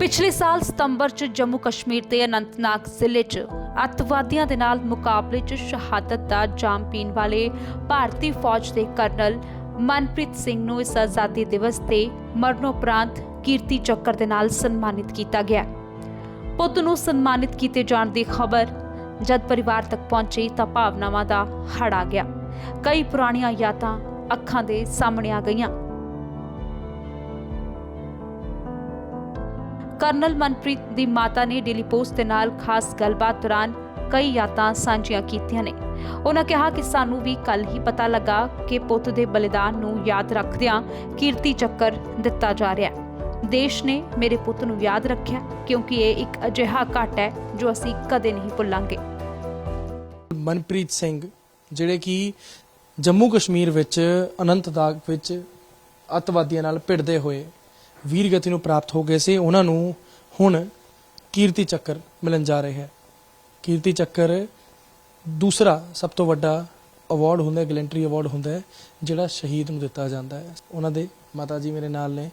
ਪਿਛਲੇ ਸਾਲ ਸਤੰਬਰ 'ਚ ਜੰਮੂ ਕਸ਼ਮੀਰ ਦੇ ਅਨੰਤਨਾਗ ਜ਼ਿਲ੍ਹੇ 'ਚ ਅੱਤਵਾਦੀਆਂ ਦੇ ਨਾਲ ਮੁਕਾਬਲੇ 'ਚ ਸ਼ਹਾਦਤ ਦਾ ਜਾਮ ਪੀਣ ਵਾਲੇ ਭਾਰਤੀ ਫੌਜ ਦੇ ਕਰਨਲ ਮਨਪ੍ਰੀਤ ਸਿੰਘ ਨੂੰ ਇਸ ਆਜ਼ਾਦੀ ਦਿਵਸ ਤੇ ਮਰਨੋਪਰਾਂਤ ਕੀਰਤੀ ਚੱਕਰ ਦੇ ਨਾਲ ਸਨਮਾਨਿਤ ਕੀਤਾ ਗਿਆ। ਪੁੱਤ ਨੂੰ ਸਨਮਾਨਿਤ ਕੀਤੇ ਜਾਣ ਦੀ ਖਬਰ ਜਦ ਪਰਿਵਾਰ ਤੱਕ ਪਹੁੰਚੀ ਤਾਂ ਭਾਵਨਾਵਾਂ ਦਾ ਹੜ ਆ ਗਿਆ। ਕਈ ਪੁਰਾਣੀਆਂ ਯਾਦਾਂ ਅੱਖਾਂ ਦੇ ਸਾਹਮਣੇ ਆ ਗਈਆਂ। ਕਰਨਲ ਮਨਪ੍ਰੀਤ ਦੀ ਮਾਤਾ ਨੇ ਡੇਲੀ ਪੋਸਟ ਦੇ ਨਾਲ ਖਾਸ ਗੱਲਬਾਤ ਦੌਰਾਨ ਕਈ ਯਾਦਾਂ ਸਾਂਝੀਆਂ ਕੀਤੀਆਂ ਨੇ। ਉਹਨਾਂ ਕਿਹਾ ਕਿ ਸਾਨੂੰ ਵੀ ਕੱਲ ਹੀ ਪਤਾ ਲੱਗਾ ਕਿ ਪੁੱਤ ਦੇ ਬਲੀਦਾਨ ਨੂੰ ਯਾਦ ਰੱਖਦਿਆਂ ਕੀਰਤੀ ਚੱਕਰ ਦਿੱਤਾ ਜਾ ਰਿਹਾ ਹੈ। ਦੇਸ਼ ਨੇ ਮੇਰੇ ਪੁੱਤ ਨੂੰ ਯਾਦ ਰੱਖਿਆ ਕਿਉਂਕਿ ਇਹ ਇੱਕ ਅਜਿਹਾ ਘਾਟ ਹੈ ਜੋ ਅਸੀਂ ਕਦੇ ਨਹੀਂ ਭੁੱਲਾਂਗੇ। ਮਨਪ੍ਰੀਤ ਸਿੰਘ, ਜਿਹੜੇ ਕਿ ਜੰਮੂ ਕਸ਼ਮੀਰ ਵਿੱਚ ਅਨੰਤਨਾਗ ਵਿੱਚ ਅੱਤਵਾਦੀਆਂ ਨਾਲ ਭਿੜਦੇ ਹੋਏ ਵੀਰ ਗਤੀ ਨੂੰ ਪ੍ਰਾਪਤ ਹੋ ਗਏ ਸੀ, ਉਹਨਾਂ ਨੂੰ ਹੁਣ ਕੀਰਤੀ ਚੱਕਰ ਮਿਲਣ ਜਾ ਰਿਹਾ ਹੈ। ਕੀਰਤੀ ਚੱਕਰ ਦੂਸਰਾ ਸਭ ਤੋਂ ਵੱਡਾ ਅਵਾਰਡ ਹੁੰਦਾ ਹੈ, ਗਲੈਂਟਰੀ ਅਵਾਰਡ ਹੁੰਦਾ ਹੈ, ਜਿਹੜਾ ਸ਼ਹੀਦ ਨੂੰ ਦਿੱਤਾ ਜਾਂਦਾ ਹੈ। ਉਹਨਾਂ ਦੇ ਮਾਤਾ ਜੀ ਮੇਰੇ ਨਾਲ ਨੇ।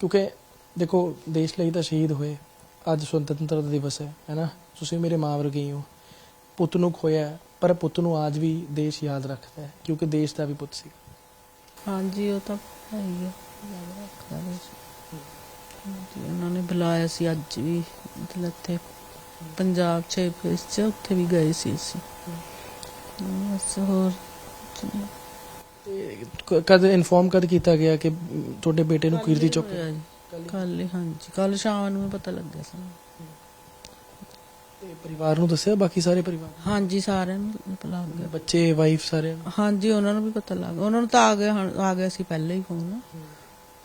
ਕਿਉਂਕਿ ਦੇਖੋ, ਦੇਸ਼ ਲਈ ਤਾਂ ਸ਼ਹੀਦ ਹੋਏ। ਅੱਜ ਸੁਤੰਤਰਤਾ ਦਿਵਸ ਹੈ, ਹੈਨਾ? ਤੁਸੀਂ ਮੇਰੇ ਮਾਂ ਵਰਗੇ ਹੋ ਪੁੱਤ ਨੂੰ ਖੋਇਆ ਪਰ ਪੁੱਤ ਨੂੰ ਅੱਜ ਵੀ ਦੇਸ਼ ਯਾਦ ਰੱਖਦਾ ਹੈ, ਕਿਉਂਕਿ ਦੇਸ਼ ਦਾ ਵੀ ਪੁੱਤ ਸੀ। ਹਾਂਜੀ, ਉਹ ਤਾਂ ਹੈ। ਉਹਨਾਂ ਨੇ ਬੁਲਾਇਆ ਸੀ ਅੱਜ ਵੀ ਮਤਲਬ ਇੱਥੇ ਪੰਜਾਬ ਚ ਫੇਸ ਚ ਉੱਥੇ ਵੀ ਗਏ ਸੀ ਅਸੀਂ। ਬਸ ਹੋਰ। ਤੇ ਕਦ ਇਨਫੋਰਮ ਕਦ ਕੀਤਾ ਗਿਆ ਕਿ ਤੁਹਾਡੇ ਬੇਟੇ ਨੂੰ ਕੀਰਤੀ ਚੁੱਕ ਜੀ। ਹੀ, ਹਾਂਜੀ। ਕੱਲ ਸ਼ਾਮ ਨੂੰ ਪਤਾ ਲੱਗਿਆ ਸਾਨੂੰ। ਤੇ ਪਰਿਵਾਰ ਨੂੰ ਦੱਸਿਆ ਬਾਕੀ ਸਾਰੇ ਪਰਿਵਾਰ? ਹਾਂਜੀ ਸਾਰਿਆਂ ਨੂੰ ਪਤਾ ਲੱਗ ਗਿਆ। ਬੱਚੇ ਵਾਈਫ ਸਾਰੇ ਹਾਂਜੀ ਉਹਨਾਂ ਨੂੰ ਵੀ ਪਤਾ ਲੱਗ ਗਿਆ। ਉਹਨਾਂ ਨੂੰ ਤਾਂ ਆ ਗਿਆ ਆ ਗਿਆ ਸੀ ਪਹਿਲੇ ਹੀ ਫੋਨ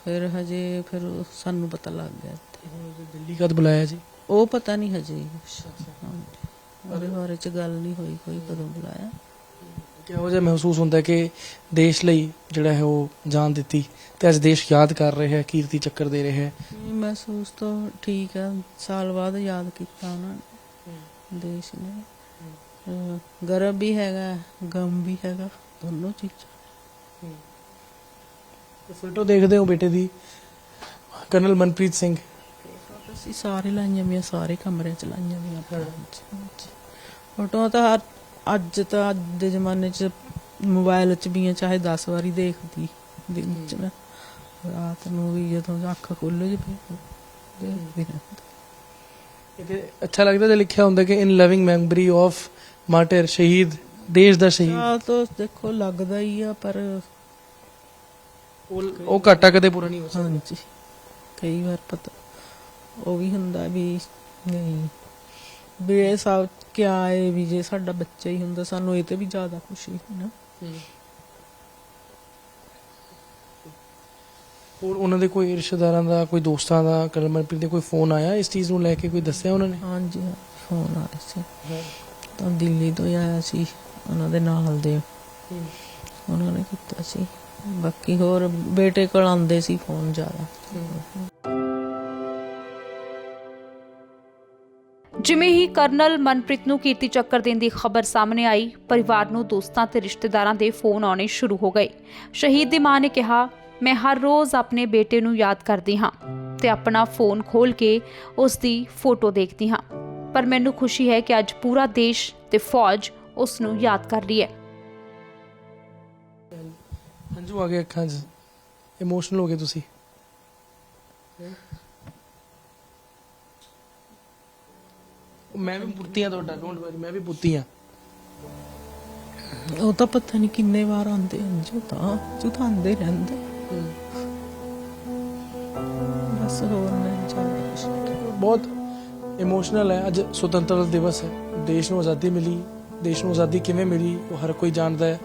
ਫਿਰ ਹਜੇ ਫਿਰ ਸਾਨੂੰ ਪਤਾ ਲੱਗ ਗਿਆ ਇੱਥੇ। ਦਿੱਲੀ ਕਦ ਬੁਲਾਇਆ ਜੀ ਉਹ ਪਤਾ ਨਹੀਂ ਹਜੇ। ਉਹਦੇ ਬਾਰੇ ਚ ਗੱਲ ਨਹੀਂ ਹੋਈ ਕੋਈ ਕਦੋਂ ਬੁਲਾਇਆ। ਕਿਹੋ ਜਿਹਾ ਮਹਿਸੂਸ ਹੁੰਦਾ ਹੈ ਕਿ ਦੇਸ਼ ਲਈ ਜਿਹੜਾ ਹੈ ਉਹ ਜਾਨ ਦਿੱਤੀ ਤੇ ਅੱਜ ਦੇਸ਼ ਯਾਦ ਕਰ ਰਿਹਾ ਹੈ ਕੀਰਤੀ ਚੱਕਰ ਦੇ ਰਿਹਾ ਹੈ। ਮਹਿਸੂਸ ਤਾਂ ਠੀਕ ਆ। ਸਾਲ ਬਾਅਦ ਯਾਦ ਕੀਤਾ ਉਹਨਾਂ ਨੇ ਦੇਸ਼ ਨੇ। ਗਰਵ ਵੀ ਹੈਗਾ ਗਮ ਵੀ ਹੈਗਾ ਦੋਨੋਂ ਚੀਜ਼ਾਂ। ਫੋਟੋ ਦੇਖਦੇ ਹੋ ਬੇਟੇ ਦੀ? ਕਰਨਲ ਮਨਪ੍ਰੀਤ ਸਿੰਘ। ਅਸੀਂ ਸਾਰੇ ਲਾਈਆਂ ਵੀ ਸਾਰੇ ਕਮਰੇ ਚ ਲਾਈਆਂ ਵੀ ਫੋਟੋਆਂ ਤਾਂ ਹਰ ਅੱਜ ਤਾਂ ਅੱਜ ਦੇ ਜ਼ਮਾਨੇ ਚ ਮੋਬਾਈਲ ਚ ਵੀ ਆ, ਚਾਹੇ 10 ਵਾਰੀ ਦੇਖਦੀ ਦਿਨ ਚ ਮੈਂ। ਰਾਤ ਨੂੰ ਵੀ ਜਦੋਂ ਅੱਖ ਖੁੱਲ ਜੇ ਦੇਖਦੀ ਰਹਿੰਦੀ। ਇਹਦੇ ਅੱਛਾ ਲੱਗਦਾ ਜੇ ਲਿਖਿਆ ਹੁੰਦਾ ਕਿ in loving memory of martyr ਸ਼ਹੀਦ ਦੇਸ਼ ਦਾ ਸ਼ਹੀਦ। ਆ ਤਾਂ ਦੇਖੋ ਲੱਗਦਾ ਹੀ ਆ ਪਰ ਉਹ ਉਹ ਘਾਟਾ ਕਦੇ ਪੂਰਾ ਨਹੀਂ ਹੋ ਸਕਦਾ। ਹਾਂਜੀ। ਕਈ ਵਾਰ ਪਤਾ ਉਹ ਵੀ ਹੁੰਦਾ ਵੀ ਨਹੀਂ। ਵੀ ਇਹ ਸਭ ਕਿਆ ਹੈ ਵੀ ਜੇ ਸਾਡਾ ਬੱਚਾ ਹੀ ਹੁੰਦਾ ਸਾਨੂੰ ਇਹ ਤੇ ਵੀ ਜ਼ਿਆਦਾ ਖੁਸ਼ੀ ਹੈ ਨਾ। ਹੋਰ ਉਹਨਾਂ ਦੇ ਕੋਈ ਰਿਸ਼ਤੇਦਾਰਾਂ ਦਾ ਕੋਈ ਦੋਸਤਾਂ ਦਾ ਕਰਨਲ ਮਨਪ੍ਰੀਤ ਦੇ ਕੋਈ ਫੋਨ ਆਇਆ? ਇਸ ਚੀਜ਼ ਨੂੰ ਲੈ ਕੇ ਕੋਈ ਦੱਸਿਆ ਉਹਨਾਂ ਨੇ? ਹਾਂਜੀ ਫੋਨ ਆਇਆ ਸੀ। ਤਾਂ ਦਿੱਲੀ ਤੋਂ ਹੀ ਆਇਆ ਸੀ ਉਹਨਾਂ ਦੇ ਨਾਲ ਦੇ। ਉਹਨਾਂ ਨੇ ਕੀਤਾ ਸੀ। ਬਾਕੀ ਹੋਰ ਬੇਟੇ ਕੋਲ ਆਉਂਦੇ ਸੀ ਫੋਨ ਜ਼ਿਆਦਾ। ਜਿਵੇਂ ਹੀ ਕਰਨਲ ਮਨਪ੍ਰੀਤ ਨੂੰ ਕੀਰਤੀ ਚੱਕਰ ਦੇਣ ਦੀ ਖਬਰ ਸਾਹਮਣੇ ਆਈ, ਪਰਿਵਾਰ ਨੂੰ ਦੋਸਤਾਂ ਤੇ ਰਿਸ਼ਤੇਦਾਰਾਂ ਦੇ ਫੋਨ ਆਉਣੇ ਸ਼ੁਰੂ ਹੋ ਗਏ। ਸ਼ਹੀਦ ਦੀ ਮਾਂ ਨੇ ਕਿਹਾ, ਮੈਂ ਹਰ ਰੋਜ਼ ਆਪਣੇ ਬੇਟੇ ਨੂੰ ਯਾਦ ਕਰਦੀ ਹਾਂ ਤੇ ਆਪਣਾ ਫੋਨ ਖੋਲ ਕੇ ਉਸ ਦੀ ਫੋਟੋ ਦੇਖਦੀ ਹਾਂ। ਪਰ ਮੈਨੂੰ ਖੁਸ਼ੀ ਹੈ ਕਿ ਅੱਜ ਪੂਰਾ ਦੇਸ਼ ਤੇ ਫੌਜ ਉਸ ਨੂੰ ਯਾਦ ਕਰ ਰਹੀ ਹੈ। ਹੰਝੂ ਆ ਗਏ ਅੱਖਾਂ 'ਚ। ਇਮੋਸ਼ਨਲ ਹੋ ਗਏ ਤੁਸੀਂ। ਮੈਂ ਵੀ ਪੁੱਤੀਆਂ ਤੁਹਾਡਾ ਡੋਂਟ ਵਰੀ ਮੈਂ ਵੀ ਪੁੱਤੀਆਂ ਉਹ ਤਾਂ ਪਤਾ ਨਹੀਂ ਕਿੰਨੇ ਵਾਰ ਆਉਂਦੇ ਹਨ ਜੋ ਤਾਂ ਜੋ ਤਾਂ ਆਉਂਦੇ ਰਹਿੰਦੇ ਬਸ ਹੋਰ ਨਹੀਂ ਚੱਲਦਾ ਕੁਛ। ਬਹੁਤ ਇਮੋਸ਼ਨਲ ਹੈ। ਅੱਜ ਸੁਤੰਤਰਤਾ ਦਿਵਸ ਹੈ। ਦੇਸ਼ ਨੂੰ ਆਜ਼ਾਦੀ ਮਿਲੀ। ਦੇਸ਼ ਨੂੰ ਆਜ਼ਾਦੀ ਕਿਵੇਂ ਮਿਲੀ ਉਹ ਹਰ ਕੋਈ ਜਾਣਦਾ ਹੈ।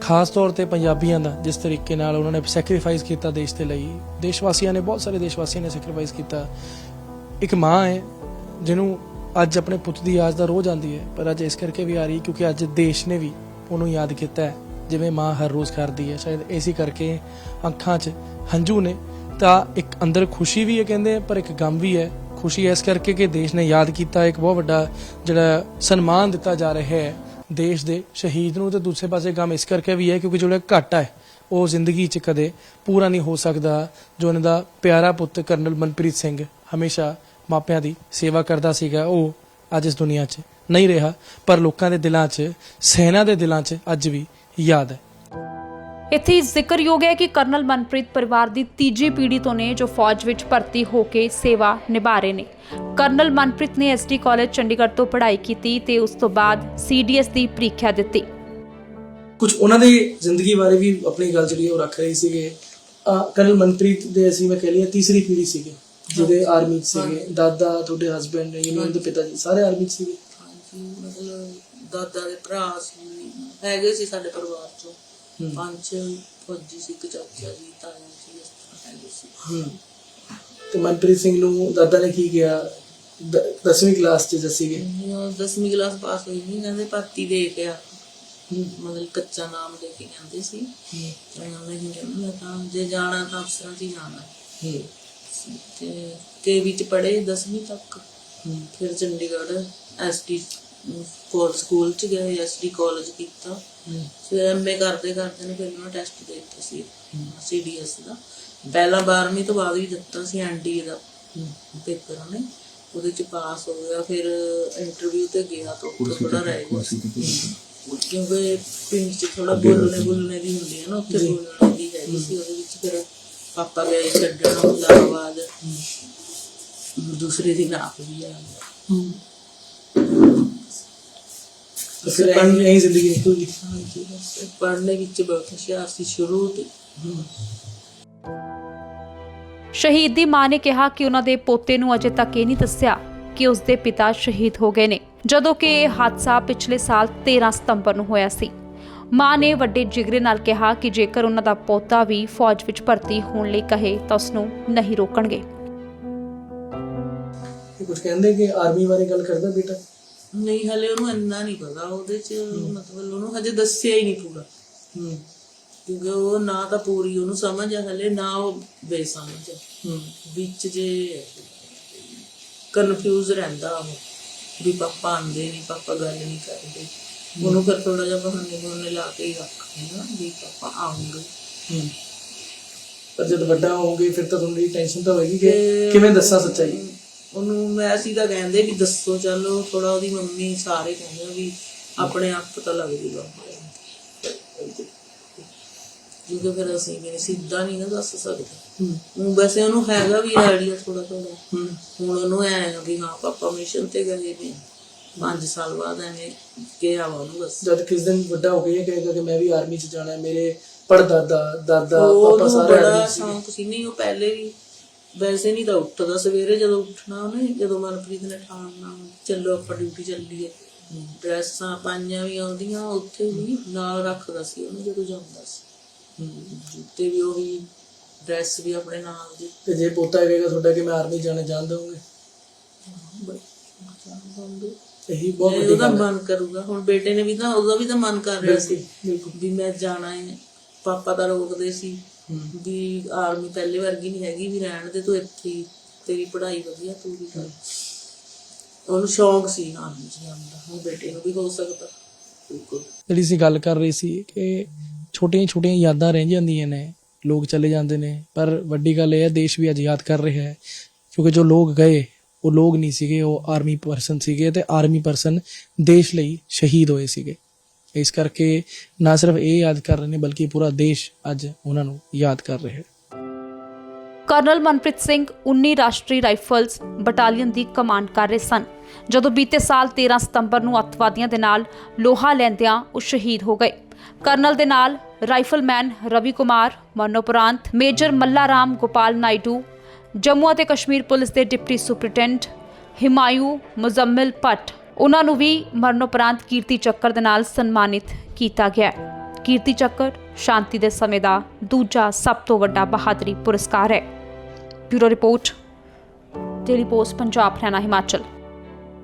ਖਾਸ ਤੌਰ ਤੇ ਪੰਜਾਬੀਆਂ ਦਾ, ਜਿਸ ਤਰੀਕੇ ਨਾਲ ਉਹਨਾਂ ਨੇ ਸੈਕਰੀਫਾਈਸ ਕੀਤਾ ਦੇਸ਼ ਦੇ ਲਈ। ਦੇਸ਼ ਵਾਸੀਆਂ ਨੇ, ਬਹੁਤ ਸਾਰੇ ਦੇਸ਼ ਵਾਸੀਆਂ ਨੇ ਸੈਕਰੀਫਾਈਸ ਕੀਤਾ। ਇੱਕ ਮਾਂ ਹੈ, ਜਿਹਨੂੰ ਅੱਜ ਆਪਣੇ ਪੁੱਤ ਦੀ ਯਾਦ ਦਾ ਰੋਜ਼ ਆਉਂਦੀ ਹੈ, ਪਰ ਅੱਜ ਇਸ ਕਰਕੇ ਵੀ ਆ ਰਹੀ ਕਿਉਂਕਿ ਅੱਜ ਦੇਸ਼ ਨੇ ਵੀ ਉਹਨੂੰ ਯਾਦ ਕੀਤਾ ਹੈ। ਜਿਵੇਂ ਮਾਂ ਹਰ ਰੋਜ਼ ਕਰਦੀ ਹੈ, ਸ਼ਾਇਦ ਇਸੇ ਕਰਕੇ ਅੱਖਾਂ 'ਚ ਹੰਝੂ ਨੇ। ਤਾਂ ਇੱਕ ਅੰਦਰ ਖੁਸ਼ੀ ਵੀ ਹੈ ਕਹਿੰਦੇ ਪਰ ਇੱਕ ਗਮ ਵੀ ਹੈ। ਖੁਸ਼ੀ ਇਸ ਕਰਕੇ ਕਿ ਦੇਸ਼ ਨੇ ਯਾਦ ਕੀਤਾ, ਇੱਕ ਬਹੁਤ ਵੱਡਾ ਜਿਹੜਾ ਸਨਮਾਨ ਦਿੱਤਾ ਜਾ ਰਿਹਾ ਹੈ। ਦੇਸ਼ ਦੇ ਸ਼ਹੀਦ ਨੂੰ ਤੇ ਦੂਸਰੇ ਪਾਸੇ ਗਮ ਇਸ ਕਰਕੇ ਵੀ ਹੈ ਕਿਉਂਕਿ ਜਿਹੜਾ ਘਾਟਾ ਹੈ, ਉਹ ਜ਼ਿੰਦਗੀ 'ਚ ਕਦੇ ਪੂਰਾ ਨਹੀਂ ਹੋ ਸਕਦਾ, ਜੋ ਉਹਨਾਂ ਦਾ ਪਿਆਰਾ ਪੁੱਤ ਕਰਨਲ ਮਨਪ੍ਰੀਤ ਸਿੰਘ ਹਮੇਸ਼ਾ ਮਾਪਿਆਂ ਦੀ ਸੇਵਾ ਕਰਦਾ ਸੀਗਾ, ਉਹ ਅੱਜ ਇਸ ਦੁਨੀਆ 'ਚ ਨਹੀਂ ਰਿਹਾ, ਪਰ ਲੋਕਾਂ ਦੇ ਦਿਲਾਂ 'ਚ, ਸੈਨਾ ਦੇ ਦਿਲਾਂ 'ਚ ਅੱਜ ਵੀ ਯਾਦ ਹੈ। ਇੱਥੇ ਜ਼ਿਕਰਯੋਗ ਹੈ ਕਿ ਕਰਨਲ ਮਨਪ੍ਰੀਤ ਪਰਿਵਾਰ ਦੀ ਤੀਜੀ ਪੀੜ੍ਹੀ ਤੋਂ ਨੇ ਜੋ ਫੌਜ ਵਿੱਚ ਭਰਤੀ ਹੋ ਕੇ ਸੇਵਾ ਨਿਭਾ ਰਹੇ ਨੇ। ਕਰਨਲ ਮਨਪ੍ਰੀਤ ਨੇ ਐਸਡੀ ਕਾਲਜ ਚੰਡੀਗੜ੍ਹ ਤੋਂ ਪੜ੍ਹਾਈ ਕੀਤੀ ਤੇ ਉਸ ਤੋਂ ਬਾਅਦ ਸੀਡੀਐਸ ਦੀ ਪ੍ਰੀਖਿਆ ਦਿੱਤੀ। ਕੁਝ ਉਹਨਾਂ ਦੀ ਜ਼ਿੰਦਗੀ ਬਾਰੇ ਵੀ ਆਪਣੀ ਗੱਲ ਜਿਹੜੀ ਉਹ ਰੱਖ ਰਹੇ ਸੀਗੇ। ਕਰਨਲ ਮਨਪ੍ਰੀਤ ਦੇ ਅਸੀਂ ਮੈਂ ਕਹਿ ਲਈਏ ਤੀਸਰੀ ਪੀੜ੍ਹੀ ਸੀਗੇ ਜਿਹਦੇ ਆਰਮੀ ਸੀਗੇ। ਦਾਦਾ ਤੁਹਾਡੇ ਹਸਬੰਡ ਯੂਨੀਅਨ ਦੇ ਪਿਤਾ ਜੀ ਸਾਰੇ ਆਰਮੀ ਸੀਗੇ। ਹਾਂਜੀ ਮਤਲਬ ਦਾਦਾ ਦੇ ਭਰਾ ਸੀ ਹੈਗੇ ਸੀ ਸਾਡੇ ਪਰਿਵਾਰ ਚੋਂ। ਪੰਜ ਛੇ ਫੌਜੀ ਸੀ ਇੱਕ ਚਾਚਾ ਜੀ ਤਾਇਆ ਜੀ ਇਸ ਤਰ੍ਹਾਂ ਹੈਗੇ ਸੀ। ਤੇ ਮਨਪ੍ਰੀਤ ਸਿੰਘ ਨੂੰ ਦਾਦਾ ਨੇ ਕੀ ਕਿਹਾ? 10ਵੀਂ ਕਲਾਸ 'ਚ ਜੱਸੀਗੇ ਉਹ 10ਵੀਂ ਕਲਾਸ ਪਾਸ ਹੋਈ ਨਹੀਂ ਕਹਿੰਦੇ ਭਰਤੀ ਦੇ ਕੇ ਆ। ਮਤਲਬ ਕੱਚਾ ਨਾਮ ਦੇ ਕੇ ਕਹਿੰਦੇ ਸੀ। ਉਹਨਾਂ ਨੇ ਕਹਿੰਦਾ ਮੈਂ ਤਾਂ ਜੇ ਜਾਣਾ ਤਾਂ ਅਫਸਰਾਂ 'ਚ ਹੀ ਜਾਣਾ। ਹੂੰ। ਤੇ ਕੇ ਵਿੱਚ ਪੜ੍ਹੇ 10ਵੀਂ ਤੱਕ। ਹੂੰ। ਫਿਰ ਚੰਡੀਗੜ੍ਹ ਐਸਟੀ ਕੋਲ ਸਕੂਲ ਚ ਗਏ ਐਸਡੀ ਕਾਲਜ ਕੀਤਾ। ਫਿਰ ਐਮਏ ਕਰਦੇ ਕਰਦੇ ਨੇ ਫਿਰ ਉਹਨਾਂ ਟੈਸਟ ਦੇ ਦਿੱਤਾ ਸੀ ਸੀਡੀਐਸ ਦਾ। ਪਹਿਲਾਂ 12ਵੀਂ ਤੋਂ ਬਾਅਦ ਵੀ ਦਿੱਤਾ ਸੀ ਐਨਡੀ ਦਾ ਪੇਪਰ ਉਹਨੇ। ਉਹਦੇ ਚ ਪਾਸ ਹੋ ਗਿਆ ਫਿਰ ਇੰਟਰਵਿਊ ਤੇ ਗਿਆ ਤਾਂ ਉੱਥੇ ਥੋੜਾ ਰਹਿ ਗਿਆ ਕਿਉਂਕਿ ਪਿੰਡ ਚ ਥੋੜਾ ਬੋਲਣੇ ਬੋਲਣੇ ਦੀ ਹੁੰਦੀ ਹੈ ਨਾ ਉੱਥੇ ਬੋਲਣੇ ਦੀ ਹੈਗੀ ਸੀ। ਉਹਦੇ ਵਿੱਚ ਫਿਰ ਪਾਪਾ ਗਏ ਛੱਡਣ ਇਲਾਹਾਬਾਦ। ਦੂਸਰੇ ਦਿਨ ਆਪ ਵੀ ਆ ਗਿਆ। ਤਾਂ ਫਿਰ ਐਂ ਐਂ ਜ਼ਿੰਦਗੀ ਨਿਕਲ ਗਈ ਹਾਂਜੀ ਬਸ ਪੜ੍ਹਨੇ ਵਿੱਚ ਬਹੁਤ ਹੁਸ਼ਿਆਰ ਸੀ ਸ਼ੁਰੂ ਤੋਂ। ਹੀ। ਸ਼ਹੀਦ ਦੀ ਮਾਂ ਨੇ ਕਿਹਾ ਕਿ ਉਹਨਾਂ ਦੇ ਪੋਤੇ ਨੂੰ ਅਜੇ ਤੱਕ ਇਹ ਨਹੀਂ ਦੱਸਿਆ ਕਿ ਉਸ ਦੇ ਪਿਤਾ ਸ਼ਹੀਦ ਹੋ ਗਏ ਨੇ ਜਦੋਂ ਕਿ ਇਹ ਹਾਦਸਾ ਪਿਛਲੇ ਸਾਲ 13 ਸਤੰਬਰ ਨੂੰ ਹੋਇਆ ਸੀ। ਮਾਂ ਨੇ ਵੱਡੇ ਜਿਗਰੇ ਨਾਲ ਕਿਹਾ ਕਿ ਜੇਕਰ ਉਹਨਾਂ ਦਾ ਪੋਤਾ ਵੀ ਫੌਜ ਵਿੱਚ ਭਰਤੀ ਹੋਣ ਲਈ ਕਹੇ ਤਾਂ ਉਸ ਨੂੰ ਨਹੀਂ ਰੋਕਣਗੇ। ਇਹ ਕੁਝ ਕਹਿੰਦੇ ਕਿ ਆਰਮੀ ਬਾਰੇ ਗੱਲ ਕਰਦਾ ਬੇਟਾ? ਨਹੀਂ ਹਲੇ ਉਹਨੂੰ ਇੰਨਾ ਨਹੀਂ ਪਤਾ ਉਹਦੇ ਚ ਮਤਲਬ ਉਹਨੂੰ ਹਜੇ ਦੱਸਿਆ ਹੀ ਨਹੀਂ ਪੂਰਾ। ਹੂੰ। ਕਿਉਂਕਿ ਉਹ ਨਾ ਤਾਂ ਪੂਰੀ ਉਹਨੂੰ ਸਮਝ ਆ ਹਲੇ ਨਾ ਉਹ ਬੇਸਮਝ ਹੂੰ। ਵਿੱਚ ਜੇ ਕਨਫਿਊਜ਼ ਰਹਿੰਦਾ ਉਹ ਵੀ ਪਾਪਾ ਆਂਦੇ ਨਹੀਂ ਪਾਪਾ ਗੱਲ ਨਹੀਂ ਕਰਦੇ। ਉਹਨੂੰ ਫਿਰ ਥੋੜਾ ਜਿਹਾ ਬਹਾਨੇ ਬਹਾਨੇ ਲਾ ਕੇ ਹੀ ਰੱਖਦੇ ਨਾ ਵੀ ਪਾਪਾ ਆਉਂਗੇ। ਹੂੰ। ਪਰ ਜਦ ਵੱਡਾ ਹੋਊਗੇ ਫਿਰ ਤਾਂ ਤੁਹਾਨੂੰ ਇਹ ਟੈਨਸ਼ਨ ਤਾਂ ਹੋਏਗੀ ਕਿ ਕਿਵੇਂ ਦੱਸਾਂ ਸੱਚਾਈ? ਉਹਨੂੰ ਮੈਂ ਅਸੀਂ ਤਾਂ ਕਹਿੰਦੇ ਵੀ ਦੱਸੋ ਚਲੋ ਥੋੜਾ ਉਹਦੀ ਮੰਮੀ ਸਾਰੇ ਕਹਿੰਦੇ ਵੀ ਆਪਣੇ ਆਪ ਪਤਾ ਲੱਗ ਜੂਗਾ। ਕਿਉਂਕਿ ਫਿਰ ਅਸੀਂ ਵੀ ਸਿੱਧਾ ਨਹੀਂ ਨਾ ਦੱਸ ਸਕਦੇ। ਹੂੰ। ਵੈਸੇ ਉਹਨੂੰ ਹੈਗਾ ਵੀ ਆਈਡੀਆ ਥੋੜਾ ਥੋੜਾ ਹੂੰ। ਹੁਣ ਉਹਨੂੰ ਐ ਵੀ ਹਾਂ ਪਾਪਾ ਮਿਸ਼ਨ ਤੇ ਗਏ ਨੇ 5 ਸਾਲ ਬਾਅਦ ਐਵੇਂ ਕਿਹਾ ਉਹਨੂੰ ਬਸ। ਜਦ ਕਿਸ ਦਿਨ ਵੱਡਾ ਹੋ ਇਹ ਕਹੇਗਾ ਕਿ ਮੈਂ ਵੀ ਆਰਮੀ 'ਚ ਜਾਣਾ ਹੈ ਮੇਰੇ ਪੜਦਾਦਾ ਦਾਦਾ ਪਾਪਾ ਸਾਰੇ ਆਰਮੀ ਸੀ। ਨਹੀਂ ਉਹ ਪਹਿਲੇ ਵੀ ਵੈਸੇ ਨਹੀਂ ਤਾਂ ਉੱਠਦਾ ਸਵੇਰੇ ਜਦੋਂ ਉੱਠਣਾ ਉਹਨੇ ਜਦੋਂ ਮਨਪ੍ਰੀਤ ਨੇ ਠਾਣਨਾ ਚੱਲੋ ਆਪਾਂ ਡਿਊਟੀ ਚੱਲੀਏ। ਡਰੈਸਾਂ ਪਾਈਆਂ ਵੀ ਆਉਂਦੀਆਂ ਉੱਥੇ ਵੀ ਨਾਲ ਰੱਖਦਾ ਸੀ ਉਹਨੂੰ ਜਦੋਂ ਜਾਂਦਾ ਸੀ। ਜੁੱਤੇ ਵੀ ਉਹੀ ਡਰੈਸ ਵੀ ਆਪਣੇ ਨਾਲ ਦੀ। ਤੇ ਜੇ ਪੋਤਾ ਕਹੇਗਾ ਤੁਹਾਡਾ ਕਿ ਮੈਂ ਆਰਮੀ ਜਾਣਾ ਜਾਣ ਦਊਂਗੇ। ਇਹੀ ਬਹੁਤ ਜੇ ਵੱਡੀ ਉਹਦਾ ਗੱਲ ਹੈ। ਮਨ ਕਰੂਗਾ। ਹੁਣ ਬੇਟੇ ਨੇ ਵੀ ਤਾਂ ਉਹਦਾ ਵੀ ਤਾਂ ਮਨ ਕਰ ਰਿਹਾ ਸੀ ਵੀ ਮੈਂ ਜਾਣਾ ਹੈ। ਪਾਪਾ ਤਾਂ ਰੋਕਦੇ ਸੀ। ਵੀ ਆਰਮੀ ਪਹਿਲੇ ਵਰਗੀ ਨਹੀਂ ਹੈਗੀ ਵੀ ਰਹਿਣ ਦੇ ਤੂੰ ਇੱਥੇ ਹੀ, ਤੇਰੀ ਪੜ੍ਹਾਈ ਵਧੀਆ ਤੂੰ ਵੀ ਕਰ। ਉਹਨੂੰ ਸ਼ੌਂਕ ਸੀ ਆਰਮੀ ਚ ਜਾਣ ਦਾ ਹੁਣ ਬੇਟੇ ਨੂੰ ਵੀ ਹੋ ਸਕਦਾ। ਬਿਲਕੁਲ। ਜਿਹੜੀ ਅਸੀਂ ਗੱਲ ਕਰ ਰਹੀ ਸੀ ਕਿ ਛੋਟੀਆਂ ਛੋਟੀਆਂ ਯਾਦਾਂ ਰਹਿ ਜਾਂਦੀਆਂ ਨੇ ਲੋਕ ਚਲੇ ਜਾਂਦੇ ਨੇ ਪਰ ਵੱਡੀ ਗੱਲ ਇਹ ਹੈ ਦੇਸ਼ ਵੀ ਅੱਜ ਯਾਦ ਕਰ ਰਿਹਾ ਹੈ। ਕਿਉਂਕਿ ਜੋ ਲੋਕ ਗਏ ਉਹ ਲੋਕ ਨਹੀਂ ਸੀਗੇ ਉਹ ਆਰਮੀ ਪਰਸਨ ਸੀਗੇ ਤੇ ਆਰਮੀ ਪਰਸਨ ਦੇਸ਼ ਲਈ ਸ਼ਹੀਦ ਹੋਏ ਸੀਗੇ। ਇਸ ਕਰਕੇ ਨਾ ਸਿਰਫ ਇਹ ਯਾਦ ਕਰ ਰਹੇ ਨੇ, ਬਲਕਿ ਪੂਰਾ ਦੇਸ਼ ਅੱਜ ਉਹਨਾਂ ਨੂੰ ਯਾਦ ਕਰ ਰਿਹਾ ਹੈ। ਕਰਨਲ ਮਨਪ੍ਰੀਤ ਸਿੰਘ 19 ਰਾਸ਼ਟਰੀ ਰਾਈਫਲਸ ਬਟਾਲੀਅਨ ਦੀ ਕਮਾਂਡ ਕਰ ਰਹੇ ਸਨ, ਜਦੋਂ ਬੀਤੇ ਸਾਲ 13 ਸਤੰਬਰ ਨੂੰ ਅੱਤਵਾਦੀਆਂ ਦੇ ਨਾਲ ਲੋਹਾ ਲੈਂਦਿਆਂ ਉਹ ਸ਼ਹੀਦ ਹੋ ਗਏ। ਕਰਨਲ ਦੇ ਨਾਲ ਰਾਈਫਲਮੈਨ ਰਵੀ ਕੁਮਾਰ ਮਨੋਪਰਾਂਤ ਮੇਜਰ ਮੱਲਾ ਰਾਮ ਗੋਪਾਲ ਨਾਇਡੂ, ਜੰਮੂ ਅਤੇ ਕਸ਼ਮੀਰ ਪੁਲਿਸ ਦੇ ਡਿਪਟੀ ਸੁਪਰਡੈਂਟ ਹਿਮਾਯੂ ਮੁਜ਼ੰਮਿਲ ਭੱਟ ਉਹਨਾਂ ਨੂੰ ਵੀ ਮਰਨੋਪਰੰਤ ਕੀਰਤੀ ਚੱਕਰ ਦੇ ਨਾਲ ਸਨਮਾਨਿਤ ਕੀਤਾ ਗਿਆ। ਕੀਰਤੀ ਚੱਕਰ ਸ਼ਾਂਤੀ ਦੇ ਸਮੇਂ ਦਾ ਦੂਜਾ ਸਭ ਤੋਂ ਵੱਡਾ ਬਹਾਦਰੀ ਪੁਰਸਕਾਰ ਹੈ। Bureau report, daily post, Punjab, Haryana, Himachal.